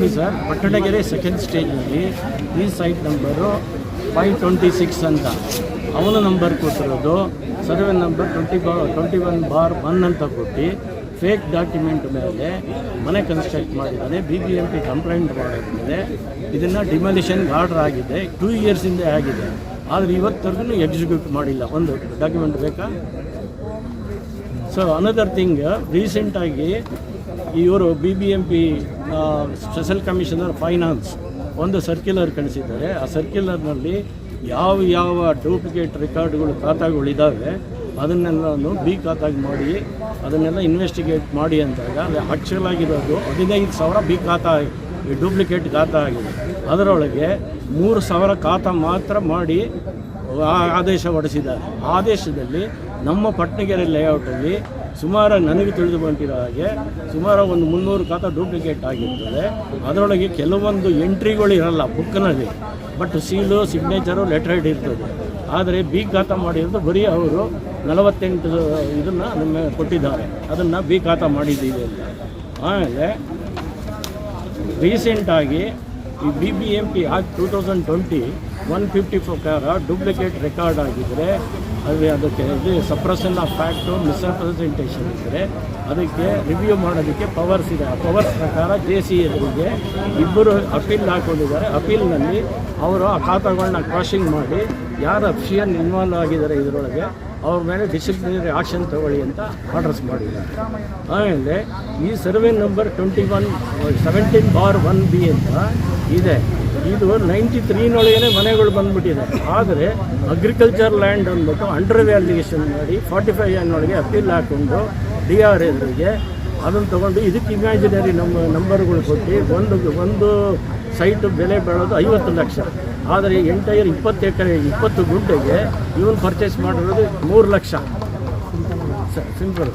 ನೋಡಿ sir. Pattanagere second ಸ್ಟೇಜ್ನಲ್ಲಿ ಈ site number five twenty six ಅಂತ. ಅವನ ನಂಬರ್ ಕೊಟ್ಟಿರೋದು. Survey number twenty by twenty one bar one ಅಂತ ಕೊಟ್ಟು ಫೇಕ್ ಡಾಕ್ಯುಮೆಂಟ್ ಮೇಲೆ ಮನೆ ಕನ್ಸ್ಟ್ರಕ್ಟ್ ಮಾಡಿದ್ದಾನೆ. B B M P complaint ಮಾಡಿದ್ಮೇಲೆ ಇದನ್ನು ಡಿಮಾಲಿಷನ್ ಆರ್ಡರ್ ಆಗಿದೆ. ಟೂ ಇಯರ್ಸಿಂದ ಆಗಿದೆ. ಆದರೆ ಇವತ್ತರೆಗೂ ಎಕ್ಸಿಕ್ಯೂಟ್ ಮಾಡಿಲ್ಲ. ಒಂದು ಡಾಕ್ಯುಮೆಂಟ್ ಬೇಕಾ? ಸೊ ಅನದರ್ ಥಿಂಗ್ ರೀಸೆಂಟಾಗಿ ಇವರು B B M P special commissioner finance ಒಂದು ಸರ್ಕ್ಯುಲರ್ ಕಳಿಸಿದ್ದಾರೆ. ಆ ಸರ್ಕ್ಯುಲರ್ನಲ್ಲಿ ಯಾವ ಯಾವ ಡೂಪ್ಲಿಕೇಟ್ ರೆಕಾರ್ಡ್ಗಳು ಖಾತಾಗಳಿದ್ದಾವೆ ಅದನ್ನೆಲ್ಲನೂ ಬಿ ಖಾತಾಗಿ ಮಾಡಿ, ಅದನ್ನೆಲ್ಲ ಇನ್ವೆಸ್ಟಿಗೇಟ್ ಮಾಡಿ ಅಂದಾಗ ಅಲ್ಲಿ ಆಕ್ಚುಲ್ ಆಗಿರೋದು ಹದಿನೈದು ಸಾವಿರ ಬಿ ಖಾತಾ ಡೂಪ್ಲಿಕೇಟ್ ಖಾತಾ ಆಗಿದೆ. ಅದರೊಳಗೆ ಮೂರು ಸಾವಿರ ಖಾತಾ ಮಾತ್ರ ಮಾಡಿ ಆದೇಶ ಹೊಡೆಸಿದ್ದಾರೆ ಆದೇಶದಲ್ಲಿ ನಮ್ಮ ಪಟ್ಟಣಗೆರೆ ಲೇಔಟಲ್ಲಿ ಸುಮಾರು ನನಗೆ ತಿಳಿದು ಬಂದಿರೋ ಹಾಗೆ ಸುಮಾರು ಒಂದು ಮುನ್ನೂರು ಖಾತಾ ಡೂಪ್ಲಿಕೇಟ್ ಆಗಿರ್ತದೆ. ಅದರೊಳಗೆ ಕೆಲವೊಂದು ಎಂಟ್ರಿಗಳು ಇರಲ್ಲ ಬುಕ್ನಲ್ಲಿ but seal signature letter head ಇರ್ತದೆ. ಆದರೆ ಬಿ ಖಾತಾ ಮಾಡಿರೋದು ಬರೀ ಅವರು ನಲವತ್ತೆಂಟು ಇದನ್ನು ನಮ್ಮ ಕೊಟ್ಟಿದ್ದಾರೆ. ಅದನ್ನು ಬಿ ಖಾತಾ ಮಾಡಿದ್ದೀವಿ ಅಂತ. ಆಮೇಲೆ ರೀಸೆಂಟಾಗಿ ಈ B B M P act two thousand twenty one fifty ಪ್ರಕಾರ ಡೂಪ್ಲಿಕೇಟ್ ರೆಕಾರ್ಡ್ ಆಗಿದ್ದರೆ ಅದು ಅದಕ್ಕೆ ಇದು ಸಪ್ರೆಷನ್ ಆಫ್ ಫ್ಯಾಕ್ಟು ಮಿಸ್ರೆಪ್ರೆಸೆಂಟೇಷನ್ ಇದ್ದರೆ ಅದಕ್ಕೆ ರಿವ್ಯೂ ಮಾಡೋದಕ್ಕೆ ಪವರ್ಸ್ ಇದೆ. ಆ ಪವರ್ಸ್ ಪ್ರಕಾರ ಜೆ ಸಿ ಎದುರಿಗೆ ಇಬ್ಬರು ಅಪೀಲ್ ಹಾಕ್ಕೊಂಡಿದ್ದಾರೆ ಅಪೀಲ್ನಲ್ಲಿ ಅವರು ಆ ಖಾತಾಗಳನ್ನ ಕ್ರಾಶಿಂಗ್ ಮಾಡಿ ಯಾರು ಅಪ್ಷಿಯನ್ ಇನ್ವಾಲ್ವ್ ಆಗಿದ್ದಾರೆ ಇದರೊಳಗೆ ಅವ್ರ ಮೇಲೆ ಡಿಸಿಪ್ಲಿನರಿ ಆಕ್ಷನ್ ತಗೊಳ್ಳಿ ಅಂತ ಆರ್ಡರ್ಸ್ ಮಾಡಿದ್ದಾರೆ. ಆಮೇಲೆ ಈ survey number twenty one seventeen bar one B ಅಂತ ಇದೆ. ಇದು ನೈಂಟಿ ತ್ರೀನೊಳಗೇ ಮನೆಗಳು ಬಂದ್ಬಿಟ್ಟಿದೆ. ಆದರೆ ಅಗ್ರಿಕಲ್ಚರ್ ಲ್ಯಾಂಡ್ ಅಂದ್ಬಿಟ್ಟು ಅಂಡರ್ ವ್ಯಾಲ್ಯೂಯೇಷನ್ ಮಾಡಿ ಫಾರ್ಟಿ ಫೈವ್ ಒಳಗೆ ಅಪೀಲ್ ಹಾಕ್ಕೊಂಡು ಡಿ ಆರ್ ಎಲ್ಗೆ ಅದನ್ನು ತೊಗೊಂಡು ಇದಕ್ಕೆ ಇಮ್ಯಾಜಿನರಿ ನಮ್ಮ ನಂಬರ್ಗಳು ಕೊಟ್ಟು ಒಂದು ಒಂದು ಸೈಟ್ ಬೆಲೆ ಬೆಳೋದು ಐವತ್ತು ಲಕ್ಷ. ಆದರೆ ಎಂಟೈರ್ ಇಪ್ಪತ್ತು ಎಕರೆ, ಇಪ್ಪತ್ತು ಗುಂಟೆಗೆ ಇವನು ಪರ್ಚೇಸ್ ಮಾಡಿರೋದು ಮೂರು ಲಕ್ಷ. ಸಿಂಪಲ್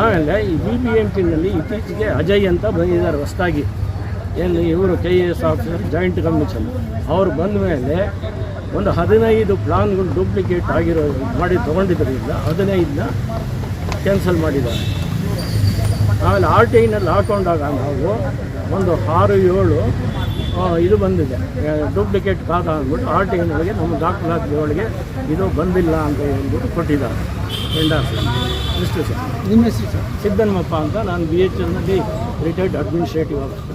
ಆಮೇಲೆ ಈ ಬಿ ಬಿ ಎಂ ಪಿನಲ್ಲಿ ಇತ್ತೀಚೆಗೆ ಅಜಯ್ ಅಂತ ಬಂದಿದ್ದಾರೆ ಹೊಸದಾಗಿ. ಏನು ಇವರು K A S officer joint commission ಅವ್ರು ಬಂದ ಮೇಲೆ ಒಂದು ಹದಿನೈದು ಪ್ಲಾನ್ಗಳು ಡೂಪ್ಲಿಕೇಟ್ ಆಗಿರೋ ಮಾಡಿ ತೊಗೊಂಡಿದ್ದರಿಂದ ಹದಿನೈದನ್ನ ಕ್ಯಾನ್ಸಲ್ ಮಾಡಿದ್ದಾರೆ. ಆಮೇಲೆ ಆರ್ ಟಿ ಐನಲ್ಲಿ ಹಾಕೊಂಡಾಗ ನಾವು ಒಂದು ಆರು ಏಳು ಇದು ಬಂದಿದೆ. ಡೂಪ್ಲಿಕೇಟ್ ಕಾದ ಅಂದ್ಬಿಟ್ಟು ಆರ್ ಟಿ ಐನೊಳಗೆ ನಮ್ಮ ದಾಖಲಾತಿಯೊಳಗೆ ಇದು ಬಂದಿಲ್ಲ ಅಂತ ಹೇಳ್ಬಿಟ್ಟು ಕೊಟ್ಟಿದ್ದಾರೆ. ಎಂಡಾರ್ಸ್ ಇಷ್ಟು ಸರ್. ನಿಮ್ಮ ಹೆಸರು ಸರ್? ಸಿದ್ದನಮ್ಮಪ್ಪ ಅಂತ ನಾನು ಬಿ ಎಚ್ ಎಲ್ನಲ್ಲಿ ರಿಟೈರ್ಡ್ ಅಡ್ಮಿನಿಸ್ಟ್ರೇಟಿವ್ ಆಫೀಸರ್